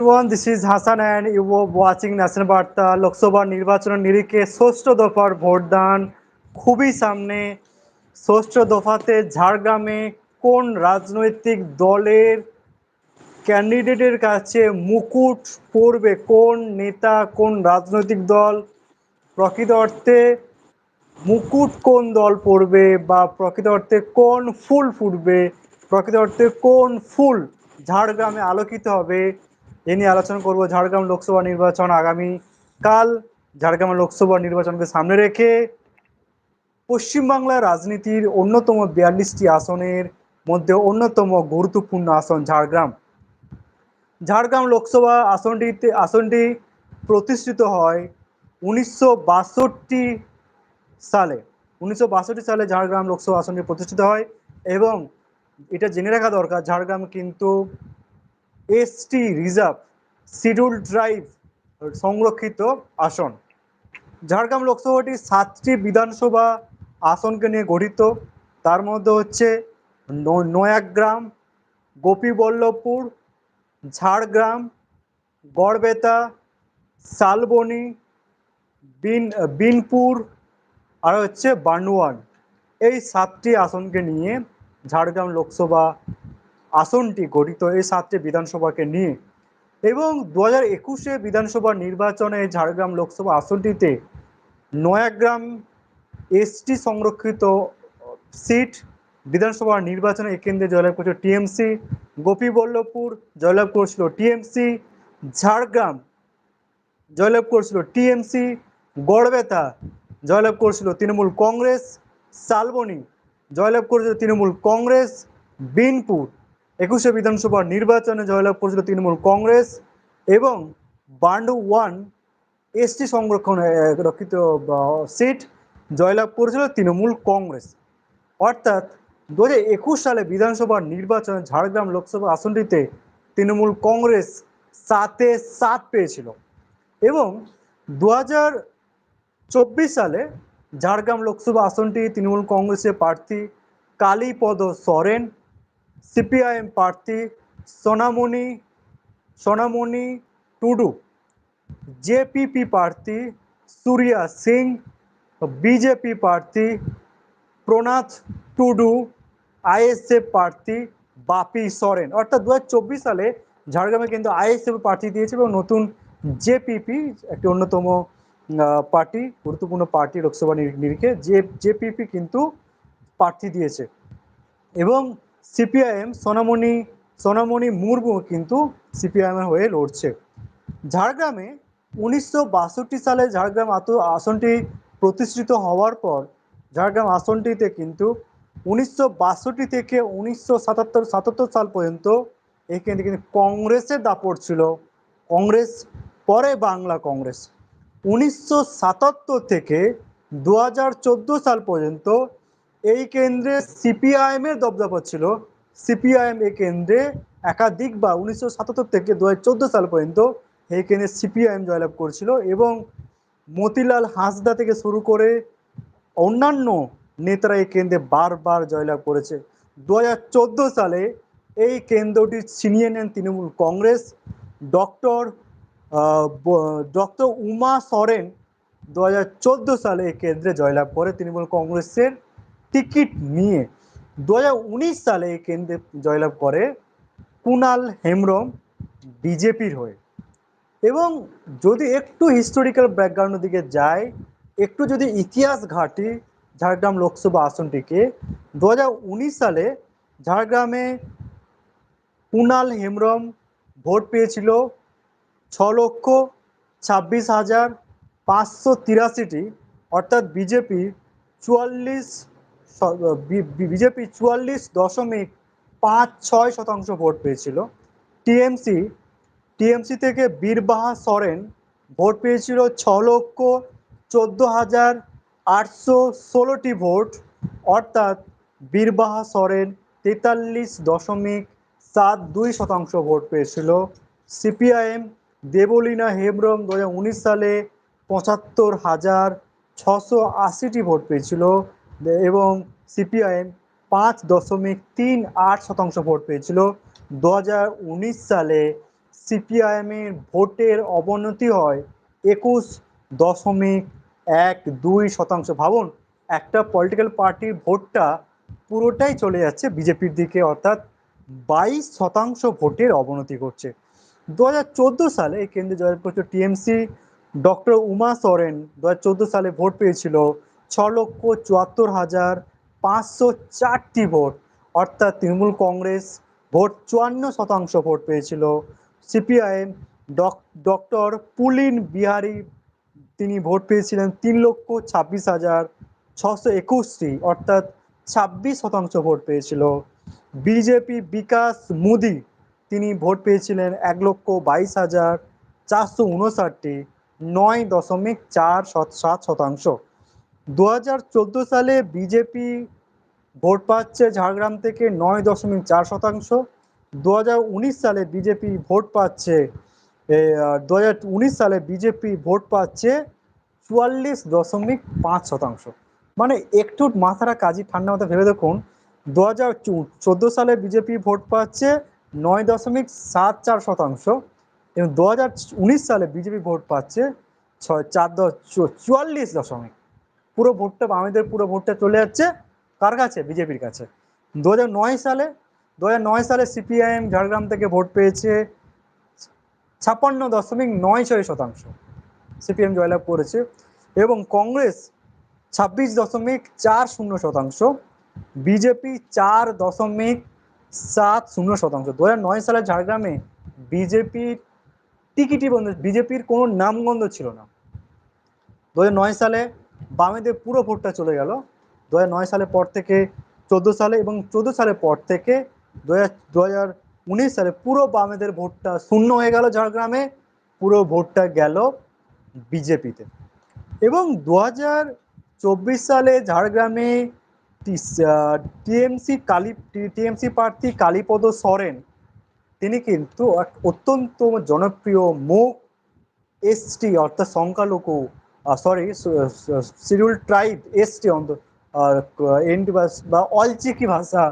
everyone, this is Hasan and were watching national বার্তা লোকসভা নির্বাচনের নিরিখে ষষ্ঠ দফার ভোটদান খুবই সামনে ষষ্ঠ দফাতে ঝাড়গ্রামে কোন রাজনৈতিক দলের ক্যান্ডিডেটের কাছে মুকুট পড়বে কোন নেতা কোন রাজনৈতিক দল প্রকৃত অর্থে মুকুট কোন দল পড়বে বা প্রকৃত অর্থে কোন ফুল ফুটবে প্রকৃত অর্থে কোন ফুল ঝাড়গ্রামে আলোকিত হবে এ নিয়ে আলোচনা করব ঝাড়গ্রাম লোকসভা নির্বাচন আগামী কাল। ঝাড়গ্রাম লোকসভা নির্বাচনকে সামনে রেখে পশ্চিমবাংলার রাজনীতির অন্যতম বিয়াল্লিশটি আসনের মধ্যে অন্যতম গুরুত্বপূর্ণ আসন ঝাড়গ্রাম। ঝাড়গ্রাম লোকসভা আসনটিতে, আসনটি প্রতিষ্ঠিত হয় উনিশশো বাষট্টি সালে। উনিশশো বাষট্টি সালে ঝাড়গ্রাম লোকসভা আসনটি প্রতিষ্ঠিত হয় এবং এটা জেনে রাখা দরকার, ঝাড়গ্রাম কিন্তু এসটি রিজার্ভ শিডিউল ট্রাইব সংরক্ষিত আসন। ঝাড়গ্রাম লোকসভাটি সাতটি বিধানসভা আসনকে নিয়ে গঠিত। তার মধ্যে হচ্ছে নয়াগ্রাম, গোপীবল্লভপুর, ঝাড়গ্রাম, গড়বেতা, শালবনি, বিন বিনপুর, আর হচ্ছে বানুয়ান। এই সাতটি আসনকে নিয়ে ঝাড়গ্রাম লোকসভা আসনটি গঠিত এই সাতটি বিধানসভাকে নিয়ে। এবং দু হাজার একুশে বিধানসভা নির্বাচনে ঝাড়গ্রাম লোকসভা আসনটিতে নয়াগ্রাম এসটি সংরক্ষিত সিট, বিধানসভা নির্বাচনে এই কেন্দ্রে জয়লাভ করেছিল টিএমসি, গোপীবল্লভপুর জয়লাভ করেছিল টিএমসি, ঝাড়গ্রাম জয়লাভ করেছিল টিএমসি, গড়বেতা জয়লাভ করেছিল তৃণমূল কংগ্রেস, শালবনি জয়লাভ করেছিল তৃণমূল কংগ্রেস, বিনপুর একুশে বিধানসভা নির্বাচনে জয়লাভ করেছিল তৃণমূল কংগ্রেস এবং বান্ডু ওয়ান এসটি সংরক্ষণ রক্ষিত সিট জয়লাভ করেছিল তৃণমূল কংগ্রেস। অর্থাৎ দু সালে বিধানসভা নির্বাচনে ঝাড়গ্রাম লোকসভা আসনটিতে তৃণমূল কংগ্রেস সাতে সাত পেয়েছিল এবং দু সালে ঝাড়গ্রাম লোকসভা আসনটি তৃণমূল কংগ্রেসের প্রার্থী কালীপদ সরেন সিপিআইএম প্রার্থী সোনামণি সোনামণি টুডু, জেপিপি প্রার্থী সুরিয়া সিং, বিজেপি প্রার্থী প্রণাথ টুডু, আইএসএফ প্রার্থী বাপি সরেন। অর্থাৎ দু হাজার চব্বিশ সালে ঝাড়গ্রামে কিন্তু আইএসএফ প্রার্থী দিয়েছে এবং নতুন জেপিপি, একটি অন্যতম পার্টি, গুরুত্বপূর্ণ পার্টি লোকসভা নিরিখে যে জেপিপি কিন্তু প্রার্থী দিয়েছে। এবং সিপিআইএম সোনামণি সোনামণি মুর্মু কিন্তু সিপিআইএমের হয়ে লড়ছে। ঝাড়গ্রামে উনিশশো বাষট্টি সালে ঝাড়গ্রাম আত আসনটি প্রতিষ্ঠিত হওয়ার পর ঝাড়গ্রাম আসনটিতে কিন্তু উনিশশো বাষট্টি থেকে উনিশশো সাতাত্তর সাল পর্যন্ত এখানে কিন্তু কংগ্রেসের দাপট ছিল। কংগ্রেস, পরে বাংলা কংগ্রেস। উনিশশো সাতাত্তর থেকে দু হাজার চোদ্দ সাল পর্যন্ত এই কেন্দ্রে সিপিআইএমের দবদবা ছিল সিপিআইএম এই কেন্দ্রে একাধিক বা উনিশশো সাতাত্তর থেকে দু হাজার চোদ্দ সাল পর্যন্ত এই কেন্দ্রে সিপিআইএম জয়লাভ করেছিল এবং মতিলাল হাঁসদা থেকে শুরু করে অন্যান্য নেতারা এই কেন্দ্রে বারবার জয়লাভ করেছে। দু হাজার চোদ্দ সালে এই কেন্দ্রটি ছিনিয়ে নেন তৃণমূল কংগ্রেস। ডক্টর ডক্টর উমা সরেন দু হাজার চোদ্দ সালে এই কেন্দ্রে জয়লাভ করে তৃণমূল কংগ্রেসের টিকিট নিয়ে দু হাজার উনিশ সালে এই কেন্দ্রে জয়লাভ করে কুনাল হেমব্রম বিজেপির হয়ে। এবং যদি একটু হিস্টোরিক্যাল ব্যাকগ্রাউন্ডের দিকে যায় একটু যদি ইতিহাস ঘাটি ঝাড়গ্রাম লোকসভা আসনটিকে, দু হাজার উনিশ সালে ঝাড়গ্রামে কুনাল হেমব্রম ভোট পেয়েছিল ছ লক্ষ ছাব্বিশ হাজার পাঁচশো তিরাশিটি, অর্থাৎ বিজেপি চুয়াল্লিশ বিজেপি চুয়াল্লিশ দশমিক পাঁচ ছয় শতাংশ ভোট পেয়েছিল। টিএমসি টিএমসি থেকে বীরবাহা সরেন ভোট পেয়েছিল ছ লক্ষ চোদ্দ হাজার আটশো ষোলোটি ভোট। অর্থাৎ বীরবাহা সরেন তেতাল্লিশ দশমিক সাত দুই শতাংশ ভোট পেয়েছিল। সিপিআইএম, দেবলীনা হেমব্রম দু হাজার উনিশ সালে পঁচাত্তর হাজার ছশো আশিটি ভোট পেয়েছিল। এবং সিপিআইএম পাঁচ দশমিক তিন আট শতাংশ ভোট পেয়েছিল। দু হাজার উনিশ সালে সিপিআইএমের ভোটের অবনতি হয় একুশ দশমিক এক দুই শতাংশ। ভাবুন, একটা পলিটিক্যাল পার্টির ভোটটা পুরোটাই চলে যাচ্ছে বিজেপির দিকে, অর্থাৎ বাইশ শতাংশ ভোটের অবনতি করছে দু হাজার চোদ্দ সালে এই কেন্দ্রে জয় করছে টিএমসি, ডক্টর উমা সরেন দু হাজার চোদ্দ সালে ভোট পেয়েছিল ছ লক্ষ চুয়াত্তর হাজার পাঁচশো চারটি ভোট। অর্থাৎ তৃণমূল কংগ্রেস ভোট চুয়ান্ন শতাংশ ভোট পেয়েছিল। সিপিআইএম ডক্টর পুলিন বিহারী, তিনি ভোট পেয়েছিলেন তিন লক্ষ ছাব্বিশ হাজার ছশো একুশটি, অর্থাৎ ছাব্বিশ শতাংশ ভোট পেয়েছিল। বিজেপি বিকাশ মোদি, তিনি ভোট পেয়েছিলেন এক লক্ষ বাইশ হাজার চারশো উনষাটটি, নয় দশমিক চার সাত শতাংশ। দু হাজার চোদ্দ সালে বিজেপি ভোট পাচ্ছে ঝাড়গ্রাম থেকে নয় দশমিক চার শতাংশ। দু হাজার উনিশ সালে বিজেপি ভোট পাচ্ছে দু হাজার উনিশ সালে বিজেপি ভোট পাচ্ছে চুয়াল্লিশ দশমিক পাঁচ শতাংশ। মানে একটু মাথাটা কাজী ঠান্ডা মাথা ভেবে দেখুন, দু হাজার চোদ্দ সালে বিজেপি ভোট পাচ্ছে নয় দশমিক সাত চার শতাংশ, এবং দু হাজার উনিশ সালে বিজেপি ভোট পাচ্ছে ছয়, চার দশ চুয়াল্লিশ দশমিক। পুরো ভোটটা বামেদের পুরো ভোটটা চলে যাচ্ছে কার কাছে? বিজেপির কাছে। দু সালে দু সালে সিপিআইএম ঝাড়গ্রাম থেকে ভোট পেয়েছে ছাপ্পান্ন দশমিক নয় ছয় শতাংশ সিপিএম জয়লাভ করেছে এবং কংগ্রেস ছাব্বিশ দশমিক চার শূন্য শতাংশ, বিজেপি চার দশমিক সাত শূন্য শতাংশ। দু নয় সালে ঝাড়গ্রামে বিজেপির টিকিটি বন্ধ, বিজেপির কোনো নামগন্ধ ছিল না। দু নয় সালে বামেদের পুরো ভোটটা চলে গেল। দু নয় সালের পর থেকে, চোদ্দ সালে এবং চোদ্দ সালের পর থেকে দু হাজার উনিশ সালে পুরো বামেদের ভোটটা শূন্য হয়ে গেল ঝাড়গ্রামে, পুরো ভোটটা গেল বিজেপিতে। এবং দু হাজার চব্বিশ সালে ঝাড়গ্রামে টিএমসি কালী টিএমসি প্রার্থী কালীপদ সরেন, তিনি কিন্তু অত্যন্ত জনপ্রিয় মুখ এসটি অর্থাৎ সংখ্যালঘু সরি শিডিউল ট্রাইব এসটি অন্ত বা অলচিকি ভাষা,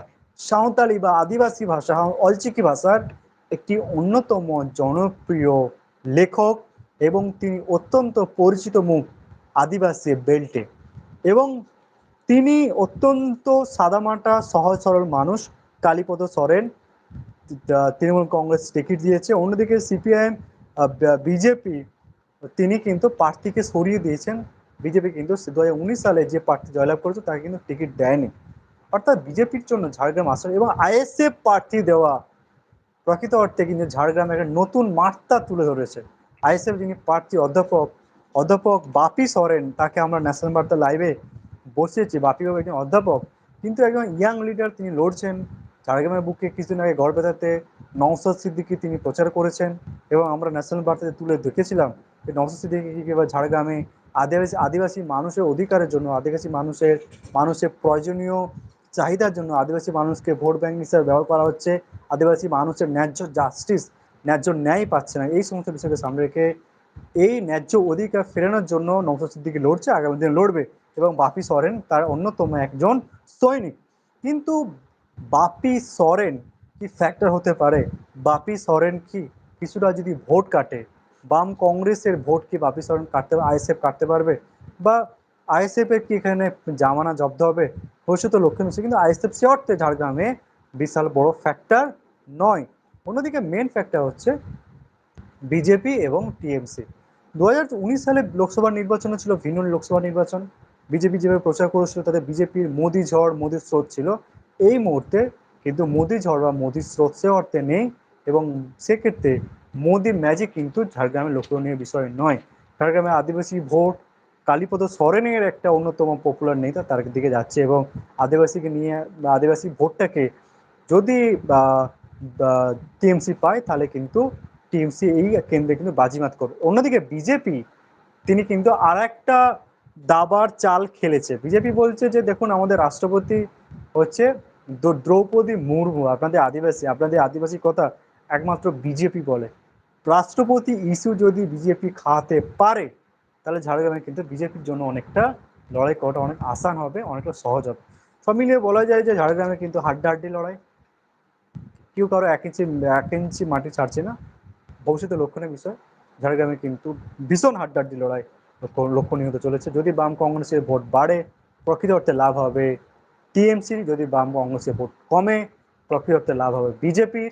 সাঁওতালি বা আদিবাসী ভাষা, অলচিকি ভাষার একটি অন্যতম জনপ্রিয় লেখক এবং তিনি অত্যন্ত পরিচিত মুখ আদিবাসী বেল্টে। এবং তিনি অত্যন্ত সাদামাটা, সহজ সরল মানুষ, কালীপদ সরেন তৃণমূল কংগ্রেস টিকিট দিয়েছে। অন্যদিকে সিপিআইএম বিজেপি তিনি কিন্তু প্রার্থীকে সরিয়ে দিয়েছেন। বিজেপি কিন্তু দু হাজার উনিশ সালে যে প্রার্থী জয়লাভ করেছে তাকে কিন্তু টিকিট দেয়নি। অর্থাৎ বিজেপির জন্য ঝাড়গ্রাম আসন এবং আইএসএফ প্রার্থী দেওয়া প্রকৃত অর্থে কিন্তু ঝাড়গ্রামে একটা নতুন মাত্রা তুলে ধরেছে। আইএসএফ যিনি প্রার্থী অধ্যাপক অধ্যাপক বাপি সরেন, তাকে আমরা ন্যাশনাল বার্তা লাইভে বসিয়েছি। বাপি বাবু একজন অধ্যাপক, কিন্তু একজন ইয়াং লিডার তিনি লড়ছেন। ঝাড়গ্রামের বুকে কিছুদিন আগে বেঁধাতে নওসাদ সিদ্দিকি তিনি প্রচার করেছেন এবং আমরা ন্যাশনাল বার্তাতে তুলে দেখেছিলাম এবার ঝাড়গ্রামে আদিবাসী আদিবাসী মানুষের অধিকারের জন্য, আদিবাসী মানুষের মানুষের প্রয়োজনীয় চাহিদার জন্য আদিবাসী মানুষকে ভোট ব্যাংক হিসাবে ব্যবহার করা হচ্ছে। আদিবাসী মানুষের ন্যায্য জাস্টিস ন্যায্য ন্যায় পাচ্ছে না। এই সমস্ত বিষয়কে সামনে রেখে এই ন্যায্য অধিকার ফেরানোর জন্য নৌসাদ সিদ্দিকি লড়ছে, আগামী দিনে লড়বে এবং বাপি সরেন তার অন্যতম একজন সৈনিক। কিন্তু বাপি সরেন কি ফ্যাক্টর হতে পারে? বাপি সরেন কি কিছুটা যদি ভোট কাটে বাম কংগ্রেসের ভোট কি বাপি সরেন কাটতে, আইএসএফ কাটতে পারবে? বা আইএসএফ এর কি এখানে জামানা জব্দ হবে? ভবিষ্যৎ লক্ষ্য নিচ্ছে কিন্তু আইএসএফ সে অর্থে ঝাড়গ্রামে বিশাল বড় ফ্যাক্টর নয়। অন্যদিকে মেন ফ্যাক্টর হচ্ছে বিজেপি এবং টিএমসি দু হাজার উনিশ সালে লোকসভা নির্বাচন ছিল ভিন্ন লোকসভা নির্বাচন। বিজেপি যেভাবে প্রচার করেছিল তাদের বিজেপির মোদি ঝড়, মোদির স্রোত ছিল। এই মুহূর্তে কিন্তু মোদি ঝড় বা মোদির স্রোত সে অর্থে নেই এবং সেক্ষেত্রে মোদি ম্যাজিক কিন্তু ঝাড়গ্রামের লক্ষণীয় বিষয় নয়। ঝাড়গ্রামে আদিবাসী ভোট, কালীপদ সরেনের একটা অন্যতম পপুলার নেতা তার দিকে যাচ্ছে এবং আদিবাসীকে নিয়ে, আদিবাসী ভোটটাকে যদি টিএমসি পায় তাহলে কিন্তু টিএমসি এই কেন্দ্রে কিন্তু বাজিমাত করবে। অন্যদিকে বিজেপি, তিনি কিন্তু আর একটা দাবার চাল খেলেছে। বিজেপি বলছে যে, দেখুন, আমাদের রাষ্ট্রপতি হচ্ছে দ্রৌপদী মুর্মু, আপনাদের আদিবাসী আপনাদের আদিবাসী কথা একমাত্র বিজেপি বলে। রাষ্ট্রপতি ইস্যু যদি বিজেপি খাওয়াতে পারে, তাহলে ঝাড়গ্রামে কিন্তু বিজেপির জন্য অনেকটা লড়াই করাটা অনেক আসান হবে, অনেকটা সহজ হবে। সব মিলিয়ে বলা যায় যে ঝাড়গ্রামে কিন্তু হাড্ডাহাড্ডি লড়াই। কেউ কারও এক ইঞ্চি এক ইঞ্চি মাটি ছাড়ছে না। ভবিষ্যতে লক্ষণীয় বিষয়, ঝাড়গ্রামে কিন্তু ভীষণ হাড্ডাহাড্ডি লড়াই লক্ষণীয় হতে চলেছে। যদি বাম কংগ্রেসের ভোট বাড়ে, প্রকৃত অর্থে লাভ হবে টিএমসির। যদি বাম কংগ্রেসের ভোট কমে প্রকৃত অর্থে লাভ হবে বিজেপির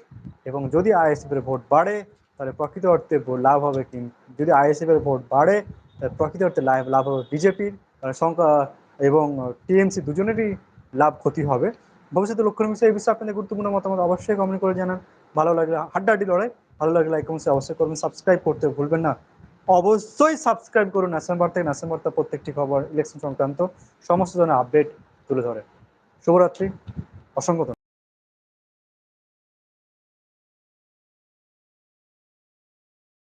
এবং যদি আইএসএফ এর ভোট বাড়ে, তাহলে প্রকৃত অর্থে লাভ হবে কিন্তু যদি আইএসএফ এর ভোট বাড়ে, তাহলে প্রকৃত অর্থে লাভ লাভ হবে বিজেপির সংখ্যা এবং টিএমসি দুজনেরই লাভ ক্ষতি হবে। ভবিষ্যতে লক্ষণীয় বিষয় এই বিষয়ে আপনাদের গুরুত্বপূর্ণ মতামত অবশ্যই কমেন্ট করে জানান। ভালো লাগলে হাড্ডাহাড্ডি লড়াই, ভালো লাগলে লাইক কমেন্টস অবশ্যই করবেন। সাবস্ক্রাইব করতে ভুলবেন না। অবশ্যই সাবস্ক্রাইব করুন। ন্যাশনাল বার্তা ন্যাশনাল বার্তা প্রত্যেকটি খবর ইলেকশন সংক্রান্ত সমস্ত ধরনের আপডেট তুলে ধরে। শুভরাত্রি। অসংখ্য।